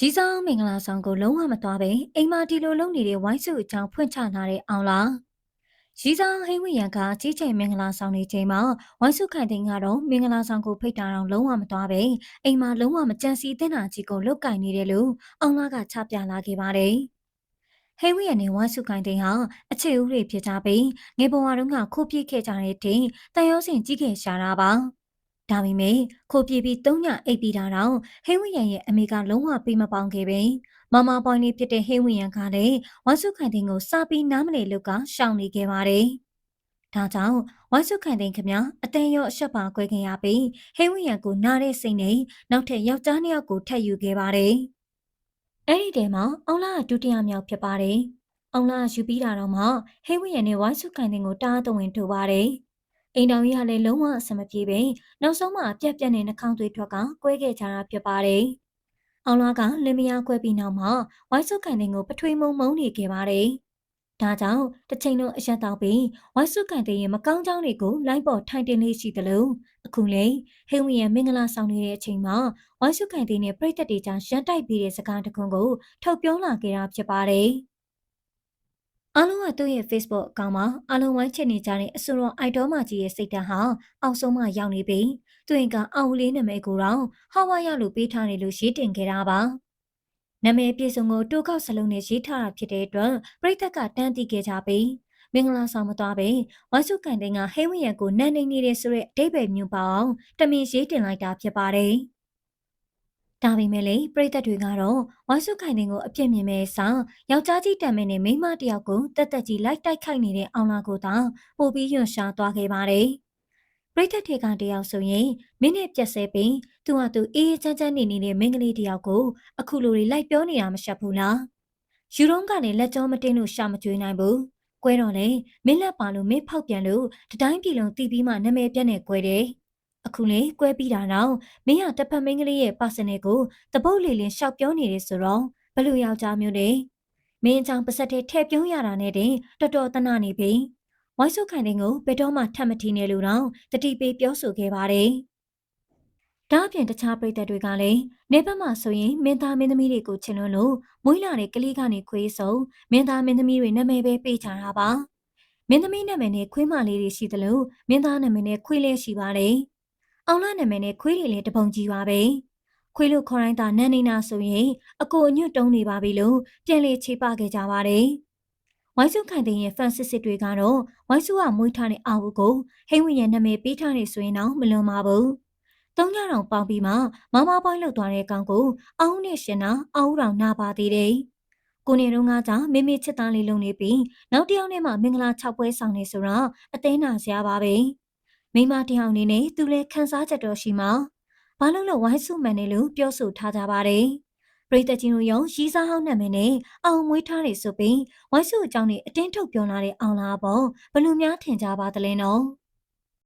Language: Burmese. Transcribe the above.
ရီဆောင်မင်္ဂလာဆောင်ကိုလုံးဝမသွားပဲအိမ်မာဒီလိုလုပ်နေတဲ့ဝိုင်းစုအကြောင်းဖွင့်ချလာတဲ့အောင်လားရီဆောင်ဟိဝရန်ကကြီးချိန်မင်္ဂလာဆောင်နေချိန်မှာဝိုင်းစုခိုင်တဲ့ကတော့မင်္ဂလာဆောင်ကိုဖိတ်တာတော့လုံးဝမသွားပဲအိမ်မာလုံးဝမကြံစီတဲ့နာကြီးကိုလုတ်ကင်နေတယ်လို့အောင်လားကချပြလာခဲ့ပါတယ်ဟိဝရန်နဲ့ဝိုင်းစုခိုင်တဲ့ဟာအခြေဥတွေဖြစ်ကြပြီးငယ်ဘဝတုန်းကခိုးပြစ်ခဲ့ကြတဲ့တင်တန်ရောစင်ကြီးခဲ့ရှာတာပါ ဒါပေမဲ့ခိုးပြေးပြီးသုံးညအိပ်ပြီးတာတော့ဟိဝရန်ရဲ့အမေကလုံးဝပြေးမပေါင်းခဲ့ပဲမမပွိုင်းလေးဖြစ်တဲ့ဟိဝရန်ကလည်းဝမ်စုခိုင်တင်ကိုစာပြီးနားမလည်လို့ကရှောင်နေခဲ့ပါတယ်။ဒါကြောင့်ဝမ်စုခိုင်တင်ခမအတန်ရောအဆက်ပါကွဲခင်ရပြီးဟိဝရန်ကိုနားတဲ့စိတ်နဲ့နောက်ထပ်ယောက်ျားနှစ်ယောက်ကိုထပ်ယူခဲ့ပါတယ်။အဲ့ဒီတဲမှာအောင်လာဒုတိယမြောက်ဖြစ်ပါတယ်။အောင်လာယူပြီးတာတော့မှဟိဝရန်နဲ့ဝမ်စုခိုင်တင်ကိုတားသွဝင်ထုတ်ပါတယ်။ အိမ်တော်ကြီးကလည်းလုံးဝအဆင်မပြေပဲနောက်ဆုံးမှပြက်ပြက်နဲ့နှာခေါင်းသွေးထွက်ကကွဲခဲ့ကြတာဖြစ်ပါတယ်။အောင်လာကလင်မယားကွဲပြီးနောက်မှာဝိုင်းစုကန်တင်ကိုပထွေးမုံမုံနေခဲ့ပါတယ်။ဒါကြောင့်တစ်ချိန်လုံးအရက်တောက်ပြီးဝိုင်းစုကန်တင်ရဲ့မကောင်းကြောင်းတွေကိုလိုင်းပေါ်ထိုင်တင်လေးရှိသလိုအခုလေဟိဝီရဲ့မင်္ဂလာဆောင်နေတဲ့အချိန်မှာဝိုင်းစုကန်တင်နဲ့ပြိသက်တွေကြားရန်တိုက်ပြီးတဲ့စကားတခွန်းကိုထုတ်ပြောလာခဲ့တာဖြစ်ပါတယ်။ အားလုံးကသူ့ရဲ့ Facebook အကောင့်မှာအားလုံးဝိုင်းချစ်နေကြတဲ့အဆိုတော်အိုက်ဒေါမကြီးရဲ့စိတ်ဓာတ်ဟာအောက်ဆုံးမှရောက်နေပြီးသူ့ကအောင်လေးနာမည်ကိုတော့ဟာဝါရလို့ပေးထားတယ်လို့ရေးတင်ခဲ့တာပါနာမည်ပြည့်စုံကိုတိုးကောက်စလုံးနဲ့ရေးထားတာဖြစ်တဲ့အတွက်ပြည်သက်ကတန်းသိခဲ့ကြပြီးမင်္ဂလာဆောင်မသွားပဲဝိုင်းစုကန်တင်ကဟိဝရန်ကိုနန်းနေနေတဲ့ဆိုတဲ့အတိတ်ပဲမျိုးပေါအောင်တမင်ရေးတင်လိုက်တာဖြစ်ပါတယ်။ ဒါပေမဲ့လေပရိသတ်တွေကတော့ဝိုင်းစုခိုင်တင်ကိုအပြစ်မြင်မဲ့ဆောင်ယောက်ျားကြီးတံမင်းနဲ့မိန်းမတယောက်ကိုတက်တက်ကြီးလိုက်တိုက်ခိုက်နေတဲ့အောင်လာကိုတောင်ပို့ပြီးယွန်ရှာသွားခဲ့ပါတယ်။ပရိသတ်တွေကတယောက်ဆိုရင်မိနစ်ပြက်ဆဲပြီးသူ့ဟာသူအေးအေးချမ်းချမ်းနေနေတဲ့မိန်းကလေးတယောက်ကိုအခုလိုတွေလိုက်ပြောနေတာမရှက်ဘူးလား။ယူရုံးကလည်းလက်ကြောမတင်းလို့ရှာမကြွေးနိုင်ဘူး။ကွဲတော့လေမင်းလက်ပါလို့မင်းဖောက်ပြန်လို့တတိုင်းပြည်လုံးတီးပြီးမှနာမည်ပြက်နေကွဲတယ်။ အခုလေကွဲပြီးတာတော့မင်းကတဖက်မင်းကလေးရဲ့ပါစနယ်ကိုတပုတ်လီလင်းရှောက်ပြောနေတယ်ဆိုတော့ဘလို့ယောက်ျားမျိုးလဲမင်းအကြောင်းပါစက်တဲ့ထဲပြုံးရတာနဲ့တင်တော်တော်တနာနေပြီဝိုင်းဆုခိုင်တဲ့ကိုဘယ်တော့မှထပ်မထီနဲ့လို့တော့တတိပေးပြောဆိုခဲ့ပါတယ်ဒါအပြင်တခြားပြည်သက်တွေကလည်းနေဘက်မှာဆိုရင်မင်းသားမင်းသမီးတွေကိုချင်လွန်းလို့မွေးလာတဲ့ကလေးကနေခွေးစုံမင်းသားမင်းသမီးတွေနာမည်ပဲပေးချတာပါမင်းသမီးနာမည်နဲ့ခွေးမလေးတွေရှိသလိုမင်းသားနာမည်နဲ့ခွေးလေးရှိပါတယ် အောင်လာနာမည်နဲ့ခွေးလေးလေးတပုံကြီးပါပဲခွေးလို့ခေါ်တိုင်းသာနန်းနေနာဆိုရင်အကိုအညွတ်တုံးနေပါပြီလို့ပြန်လေချေပခဲ့ကြပါတယ်ဝိုင်းစုခိုင်တဲ့ရဲ့ဖန်စစ်စစ်တွေကတော့ဝိုင်းစုကမွေးထားတဲ့အာဝကိုဟိန်းဝင်းရဲ့နာမည်ပေးထားနေဆိုရင်တော့မလွန်ပါဘူးသုံးညတောင်ပေါင်းပြီးမှမမပိုင်းလောက်သွားတဲ့ကောင်ကိုအောင်းနဲ့ရှင်နာအောင်းတောင်နာပါသေးတယ်ကိုနေတော့ငါကြောင့်မေမေချစ်သားလေးလုံနေပြီးနောက်တယောက်နဲ့မှမင်္ဂလာ၆ပွဲဆောင်နေဆိုတော့အသေးနာစရာပါပဲ။ မိမတယောက်အနေနဲ့သူလည်းခန်းစားချက်တော်ရှိမှာဘာလို့လို့ဝိုင်းစုမှန်တယ်လို့ပြောဆိုထားကြပါတယ်ပရိသတ်ချင်းတို့ရောရီးစားဟောင်းနာမည်နဲ့အောင်မွေးထားတယ်ဆိုပြီးဝိုင်းစုအကြောင်းနဲ့အတင်းထုတ်ပြောလာတဲ့အောင်လာပေါ့ဘလို့များထင်ကြပါသလဲနော်